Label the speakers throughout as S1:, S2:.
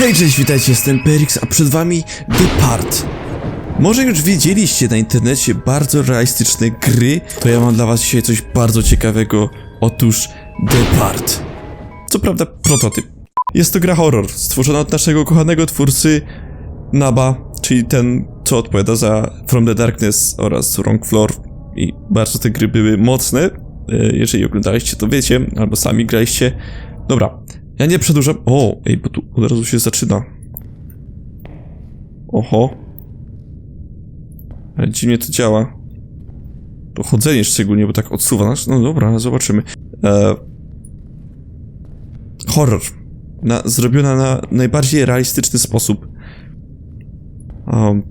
S1: Hej, cześć, witajcie, jestem Perix, a przed wami Depart. Może już wiedzieliście na internecie bardzo realistyczne gry, to ja mam dla was dzisiaj coś bardzo ciekawego. Otóż Depart. Co prawda prototyp. Jest to gra horror, stworzona od naszego kochanego twórcy Naba, czyli ten, co odpowiada za From the Darkness oraz Wrong Floor. I bardzo te gry były mocne. E, Jeżeli oglądaliście, to wiecie, albo sami graliście. Dobra, ja nie przedłużam. O, ej, bo tu od razu się zaczyna. Oho. Ale dziwnie to działa. To chodzenie szczególnie, bo tak odsuwa nas. No dobra, zobaczymy. E... Horror. Na, zrobiona na najbardziej realistyczny sposób. Um,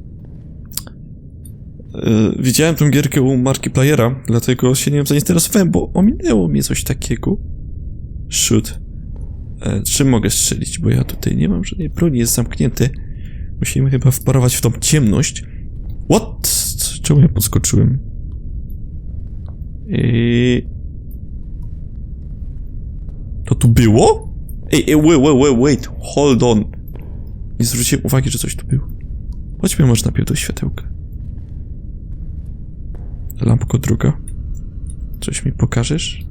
S1: widziałem tą gierkę u Markipliera, dlatego się nią zainteresowałem, bo ominęło mnie coś takiego. Shoot. E, czym mogę strzelić? Bo ja tutaj nie mam żadnej broni, jest zamknięty. Musimy chyba wparować w tą ciemność. What? Czemu ja podskoczyłem? I... To tu było? Ej, ej, wait, wait, wait, wait, hold on. Nie zwróciłem uwagi, że coś tu było. Chodźmy może najpierw do światełka. Lampko druga. Coś mi pokażesz?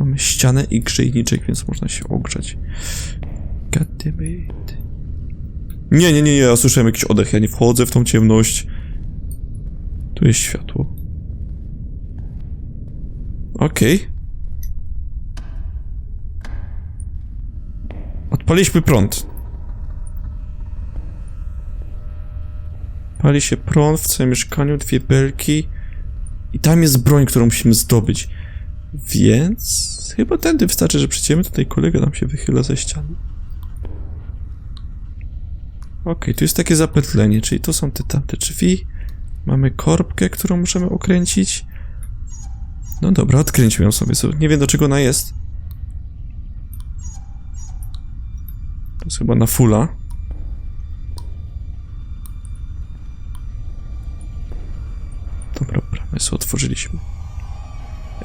S1: Mamy ścianę i grzejniczek, więc można się ogrzać. God damn it. Nie, nie, nie, ja słyszałem jakiś oddech, ja nie wchodzę w tą ciemność. Tu jest światło. Okej. Odpaliśmy prąd. Pali się prąd w całym mieszkaniu, dwie belki. I tam jest broń, którą musimy zdobyć. Więc chyba tędy wystarczy, że przejdziemy. Tutaj kolega nam się wychyla ze ściany. Okej, tu jest takie zapętlenie, czyli to są te tamte drzwi. Mamy korbkę, którą możemy okręcić. No dobra, odkręćmy ją sobie. So- Nie wiem do czego ona jest. To jest chyba na fulla. Dobra, bramę sobie otworzyliśmy.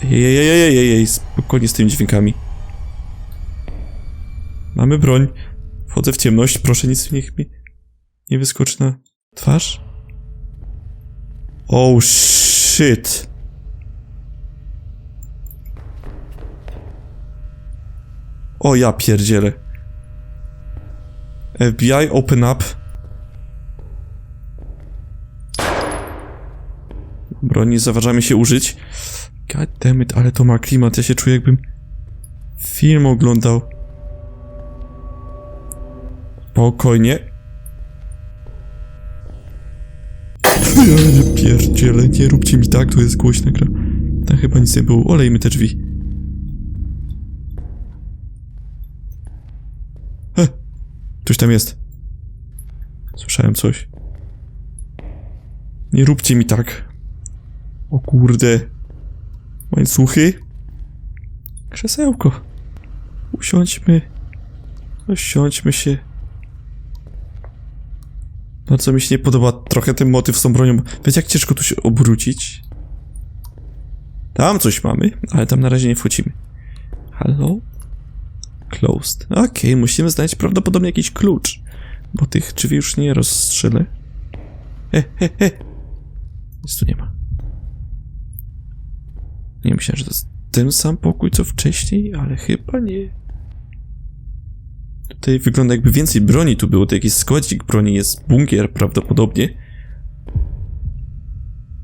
S1: Ej, ej, ej, ej, ej, ej, spokojnie z tymi dźwiękami. Mamy broń. Wchodzę w ciemność, proszę nic niech mi nie wyskoczy na twarz. Oh shit. O ja pierdzielę. FBI open up. Broni zaważa mi się użyć. God damn it, ale to ma klimat, ja się czuję jakbym film oglądał. Spokojnie. Ja nie pierdzielę, nie róbcie mi tak, to jest głośna gra. Tam chyba nic nie było, olejmy te drzwi. He, ktoś tam jest. Słyszałem coś. Nie róbcie mi tak. O kurde. Łańcuchy. Krzesełko. Usiądźmy. Usiądźmy się. No co mi się nie podoba trochę ten motyw z tą bronią. Wiecie jak ciężko tu się obrócić? Tam coś mamy, ale tam na razie nie wchodzimy. Hello? Closed. Okej, musimy znaleźć prawdopodobnie jakiś klucz. Bo tych drzwi już nie rozstrzelę. He, he, he. Nic tu nie ma. Nie myślałem, że to jest ten sam pokój co wcześniej, ale chyba nie. Tutaj wygląda jakby więcej broni tu było, to jakiś składzik broni jest bunkier prawdopodobnie.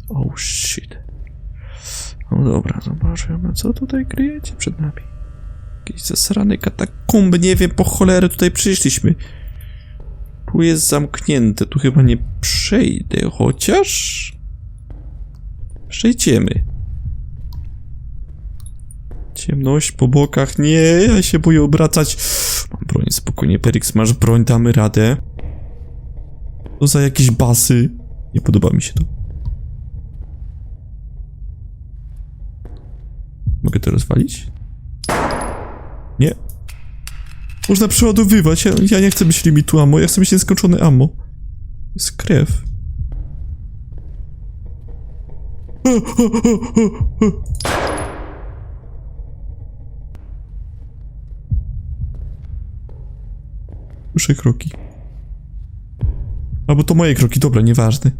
S1: Oh shit. No dobra, zobaczymy, co tutaj kryjecie przed nami. Jakieś zasrane katakumby, nie wiem, po cholerę tutaj przyszliśmy. Tu jest zamknięte, tu chyba nie przejdę, chociaż... Przejdziemy. Ciemność po bokach, nie, ja się boję obracać. Mam broń, spokojnie, Perix, masz broń, damy radę. To za jakieś basy. Nie podoba mi się to. Mogę to rozwalić? Nie. Można przeładowywać, ja, ja nie chcę mieć limitu ammo, ja chcę mieć nieskończone ammo. Jest krew. Kroki. Albo to moje kroki, dobra, nieważne.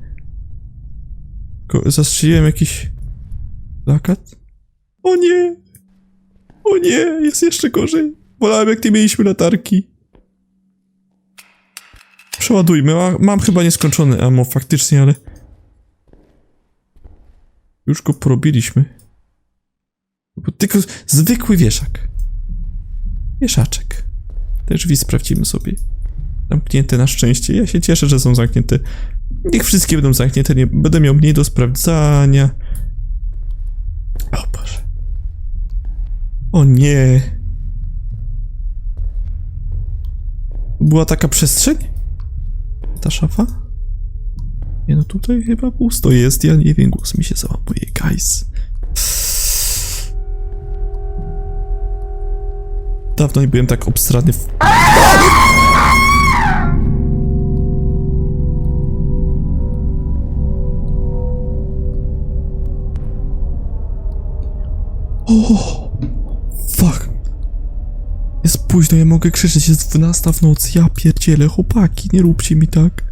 S1: Ko- zastrzeliłem jakiś... Zakat? O nie! O nie, jest jeszcze gorzej. Wolałem jak nie mieliśmy latarki. Przeładujmy, Ma, mam chyba nieskończony ammo faktycznie, ale... Już go porobiliśmy. Tylko zwykły wieszak. Wieszaczek. Te drzwi sprawdzimy sobie. Zamknięte na szczęście. Ja się cieszę, że są zamknięte. Niech wszystkie będą zamknięte, nie będę miał mniej do sprawdzania. O Boże. O nie. Była taka przestrzeń? Ta szafa? Nie no, tutaj chyba pusto jest. Ja nie wiem, głos mi się załapuje, guys. Dawno nie byłem tak obstrany w... O, fuck. Jest późno, ja mogę krzyczeć, jest 12 w nocy, ja pierdzielę, chłopaki, nie róbcie mi tak.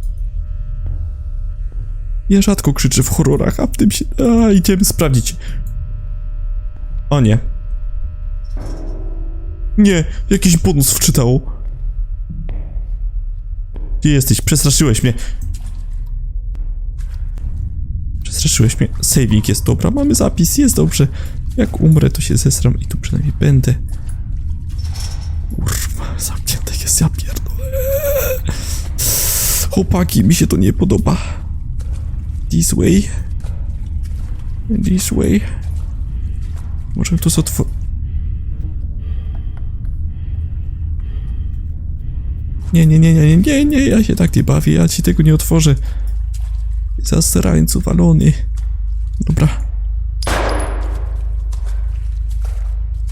S1: Ja rzadko krzyczę w horrorach, a w tym się... A, idziemy sprawdzić. O nie. Nie, jakiś bonus wczytało. Gdzie jesteś? Przestraszyłeś mnie. Przestraszyłeś mnie. Saving jest dobra, mamy zapis, jest dobrze. Jak umrę, to się zesram i tu przynajmniej będę. Kurwa, zamknięte jest, ja pierdolę. Chłopaki, mi się to nie podoba. This way. This way. Może to otw... Nie, nie, nie, nie, nie, nie, nie, ja się tak nie bawię, ja ci tego nie otworzę. Zasrańcu walony. Dobra.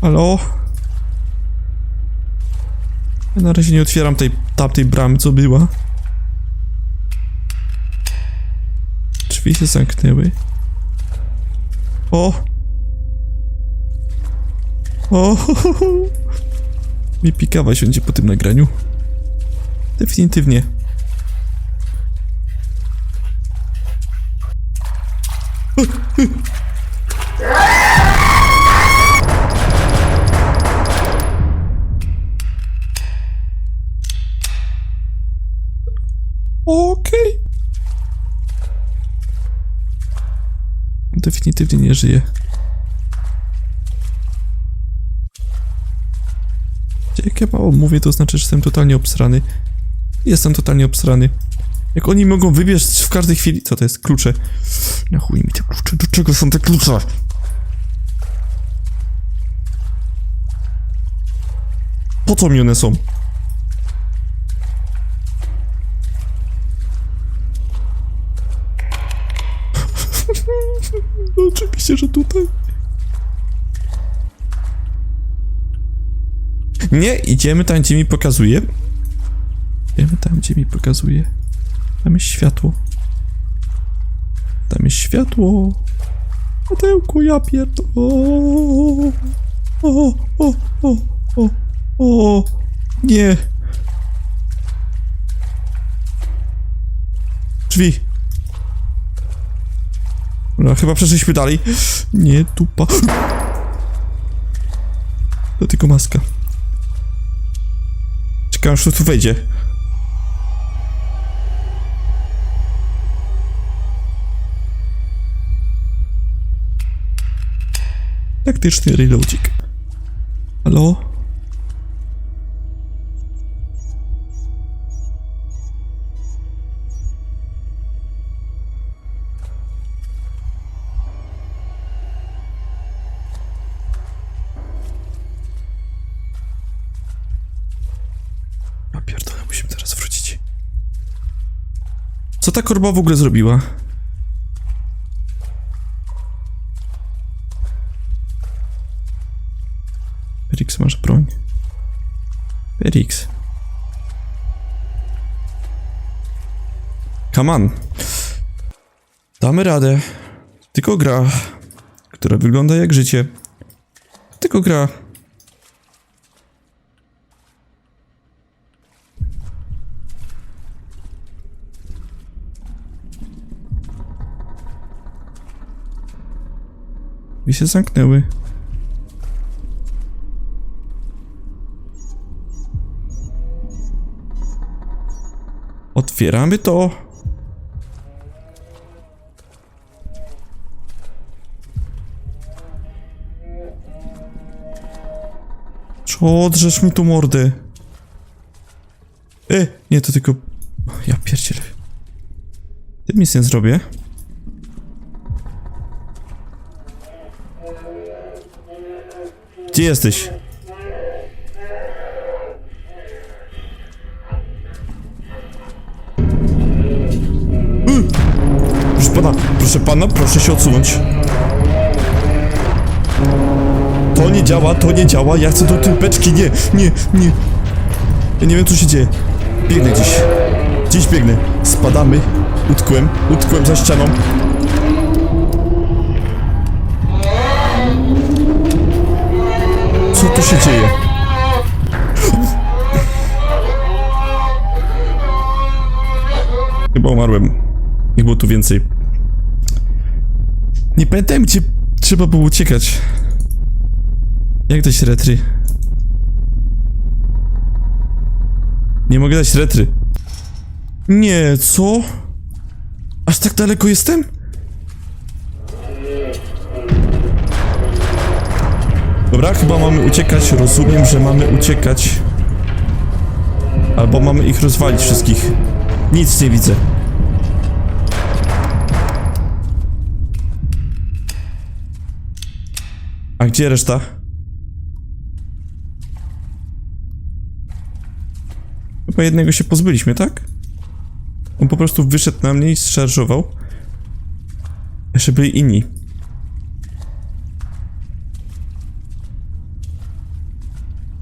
S1: Halo? Ja na razie nie otwieram tej tamtej bramy, co była. Drzwi się zamknęły. O! O! Mi pikawa siądzie po tym nagraniu. Definitywnie. Okej. Definitywnie nie żyje. Jak ja mało mówię, to znaczy, że jestem totalnie obsrany. Jestem totalnie obsrany. Jak oni mogą wybierz w każdej chwili... Co to jest? Klucze. Na chuj mi te klucze. Do czego są te klucze? Po co mi one są? Oczywiście, że tutaj. Nie, idziemy tam, gdzie mi pokazuje. Idziemy tam, gdzie mi pokazuje. Tam jest światło. Tam jest światło. Matełku, ja pierdolę. O, o, o, o, o, o, nie. Drzwi. No, chyba przeszliśmy dalej. Nie, dupa. To tylko maska. Czekam, aż tu wejdzie. Taktyczny reloadzik. Halo? Pierdolę, musimy teraz wrócić. Co ta korba w ogóle zrobiła? Come on. Damy radę. Tylko gra, która wygląda jak życie. Tylko gra. I się zamknęły. Otwieramy to. Co, drzesz mi tu mordę? E, nie, to tylko... Ja pierdzielę. Tym nic nie zrobię. Gdzie jesteś? Y! Proszę pana, proszę pana, proszę się odsunąć. To nie działa, to nie działa, ja chcę do tej beczki, nie, nie, nie. Ja nie wiem co się dzieje. Biegnę gdzieś. Gdzieś biegnę. Spadamy. Utkłem, utkłem za ścianą. Co tu się dzieje? Chyba umarłem. Ich było tu więcej. Nie pamiętam gdzie trzeba było uciekać. Jak dać retry? Nie mogę dać retry. Nie, co? Aż tak daleko jestem? Dobra, chyba mamy uciekać. Rozumiem, że mamy uciekać. Albo mamy ich rozwalić wszystkich. Nic nie widzę. A gdzie reszta? Chyba jednego się pozbyliśmy, tak? On po prostu wyszedł na mnie i zszarżował. Jeszcze byli inni.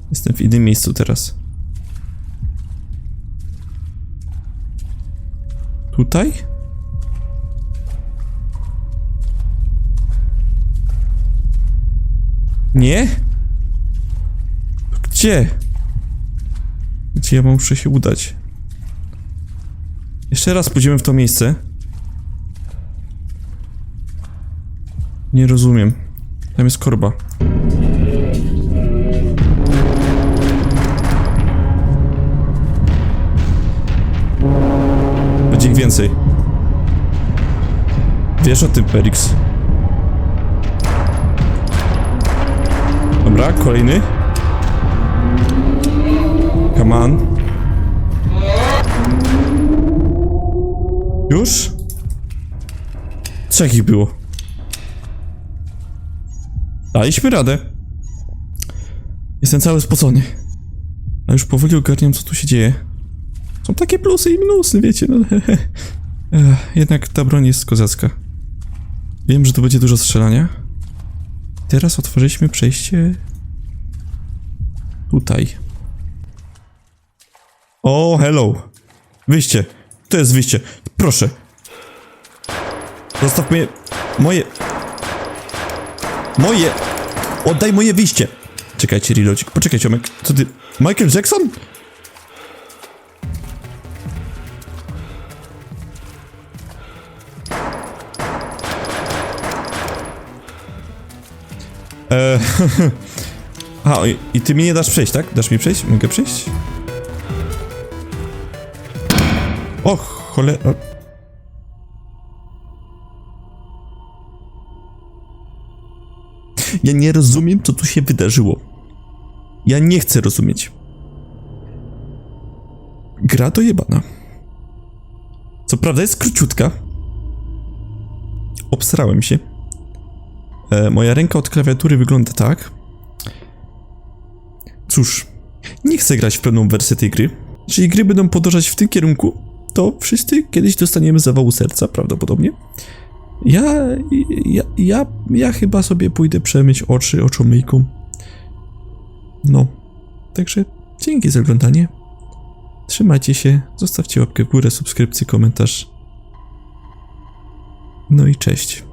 S1: Jestem w innym miejscu teraz. Tutaj? Nie? Gdzie? Gdzie ja muszę się udać? Jeszcze raz pójdziemy w to miejsce. Nie rozumiem. Tam jest korba. Będzie ich więcej. Wiesz o tym, Perix. Dobra, kolejny. Come on. Już? Trzech ich było. Daliśmy radę. Jestem cały spocony. A już powoli ogarniam, co tu się dzieje. Są takie plusy i minusy, wiecie, no. Jednak ta broń jest kozacka. Wiem, że to będzie dużo strzelania. Teraz otworzyliśmy przejście... Tutaj. O, hello. Wyjście. To jest wyjście. Proszę. Zostaw mnie... Moje... Moje... Oddaj moje wyjście. Czekajcie, reloadzik. Poczekaj, Ciomek. Co ty... Michael Jackson? Eee... A, i, i ty mi nie dasz przejść, tak? Dasz mi przejść? Mogę przejść? Och, cholera. Ja nie rozumiem, co tu się wydarzyło. Ja nie chcę rozumieć. Gra dojebana. Co prawda jest króciutka. Obsrałem się. E, moja ręka od klawiatury wygląda tak. Cóż, nie chcę grać w pełną wersję tej gry. Jeżeli gry będą podążać w tym kierunku, to wszyscy kiedyś dostaniemy zawału serca, prawdopodobnie. Ja, ja, ja, ja chyba sobie pójdę przemyć oczy oczomyjką. No, także dzięki za oglądanie. Trzymajcie się, zostawcie łapkę w górę, subskrypcję, komentarz. No i cześć.